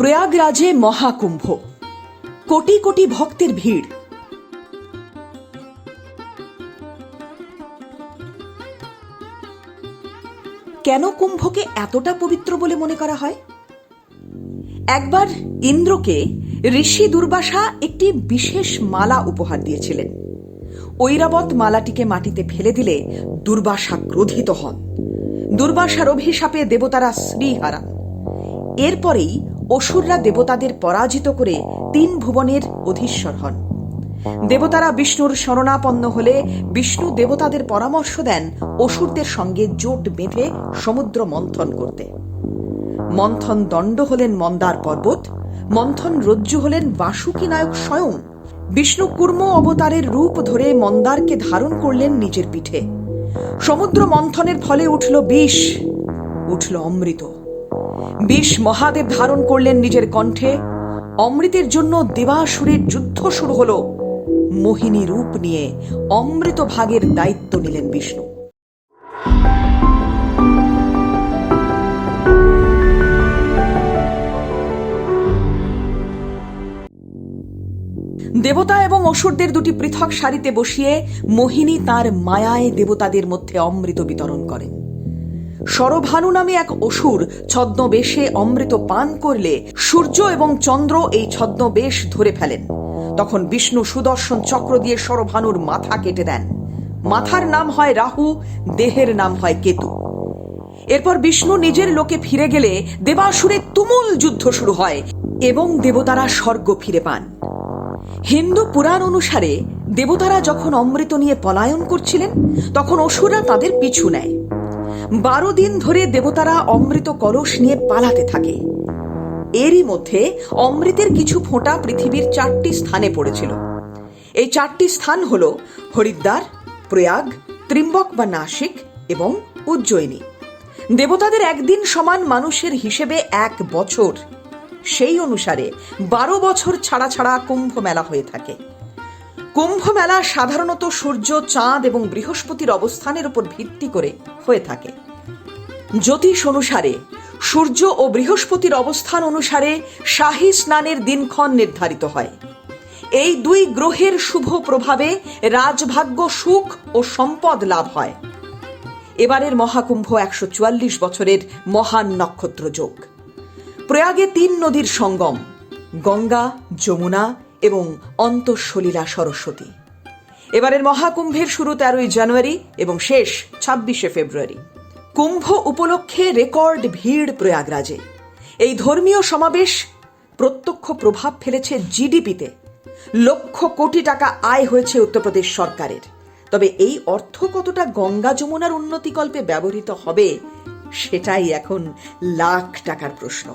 প্রয়াগরাজে মহাকুম্ভ। কোটি কোটি ভক্তের ভিড়। কেন কুম্ভকে এতটা পবিত্র বলে মনে করা হয়? একবার ইন্দ্রকে ঋষি দুর্বাসা একটি বিশেষ মালা উপহার দিয়েছিলেন। ঐরাবত মালাটিকে মাটিতে ফেলে দিলে দুর্বাসা ক্রোধিত হন। দুর্বাসার অভিশাপে দেবতারা শ্রী হারান এরপরেই অসুররা দেবতাদের পরাজিত করে তিন ভুবনের অধীশ্বর হন। দেবতারা বিষ্ণুর শরণাপন্ন হলে বিষ্ণু দেবতাদের পরামর্শ দেন অসুরদের সঙ্গে জোট বেঁধে সমুদ্র মন্থন করতে। মন্থন দণ্ড হলেন মন্দার পর্বত, মন্থন রজ্জু হলেন বাসুকী নায়ক স্বয়ং। বিষ্ণু কুর্ম অবতারের রূপ ধরে মন্দারকে ধারণ করলেন নিজের পিঠে। সমুদ্র মন্থনের ফলে উঠল বিষ, উঠল অমৃত। বিষ মহাদেব ধারণ করলেন নিজের কণ্ঠে। অমৃতের জন্য দেবাসুরের যুদ্ধ শুরু হলো। মোহিনী রূপ নিয়ে অমৃত ভাগের দায়িত্ব নিলেন বিষ্ণু। দেবতা এবং অসুরদের দুটি পৃথক সারিতে বসিয়ে মোহিনী তার মায়ায় দেবতাদের মধ্যে অমৃত বিতরণ করেন। সরভানু নামে এক অসুর ছদ্মবেশে অমৃত পান করলে সূর্য এবং চন্দ্র এই ছদ্মবেশ ধরে ফেলেন। তখন বিষ্ণু সুদর্শন চক্র দিয়ে সরভানুর মাথা কেটে দেন। মাথার নাম হয় রাহু, দেহের নাম হয় কেতু। এরপর বিষ্ণু নিজের লোকে ফিরে গেলে দেবাসুরে তুমুল যুদ্ধ শুরু হয় এবং দেবতারা স্বর্গ ফিরে পান। হিন্দু পুরাণ অনুসারে দেবতারা যখন অমৃত নিয়ে পলায়ন করছিলেন, তখন অসুররা তাদের পিছু নেয়। বারো দিন ধরে দেবতারা অমৃত কলস নিয়ে পালাতে থাকে। এরই মধ্যে অমৃতের কিছু ফোঁটা পৃথিবীর চারটি স্থানে পড়েছিল। এই চারটি স্থান হল হরিদ্বার, প্রয়াগ, ত্রিম্বক বা নাসিক এবং উজ্জয়িনী। দেবতাদের একদিন সমান মানুষের হিসেবে এক বছর। সেই অনুসারে বারো বছর ছাড়া ছাড়া কুম্ভ মেলা হয়ে থাকে। কুম্ভ মেলা সাধারণত সূর্য, চাঁদ এবং বৃহস্পতির অবস্থানের উপর ভিত্তি করে হয়ে থাকে। জ্যোতিষ অনুসারে, সূর্য ও বৃহস্পতির অবস্থান অনুসারে শাহী স্নানের দিনক্ষণ নির্ধারিত হয়। এই দুই গ্রহের শুভ প্রভাবে রাজভাগ্য সুখ ও সম্পদ লাভ হয়। এবারের মহাকুম্ভ একশো চুয়াল্লিশ বছরের মহান নক্ষত্র যোগ প্রয়াগে তিন নদীর সঙ্গম, গঙ্গা, যমুনা এবং অন্তঃসলীলা সরস্বতী। এবারের মহাকুম্ভের শুরু তেরোই জানুয়ারি এবং শেষ ছাব্বিশে ফেব্রুয়ারি। কুম্ভ উপলক্ষে রেকর্ড ভিড় প্রয়াগরাজে। এই ধর্মীয় সমাবেশ প্রত্যক্ষ প্রভাব ফেলেছে জিডিপিতে। লক্ষ কোটি টাকা আয় হয়েছে উত্তরপ্রদেশ সরকারের। তবে এই অর্থ কতটা গঙ্গা যমুনার উন্নতিকল্পে ব্যবহৃত হবে, সেটাই এখন লাখ টাকার প্রশ্ন।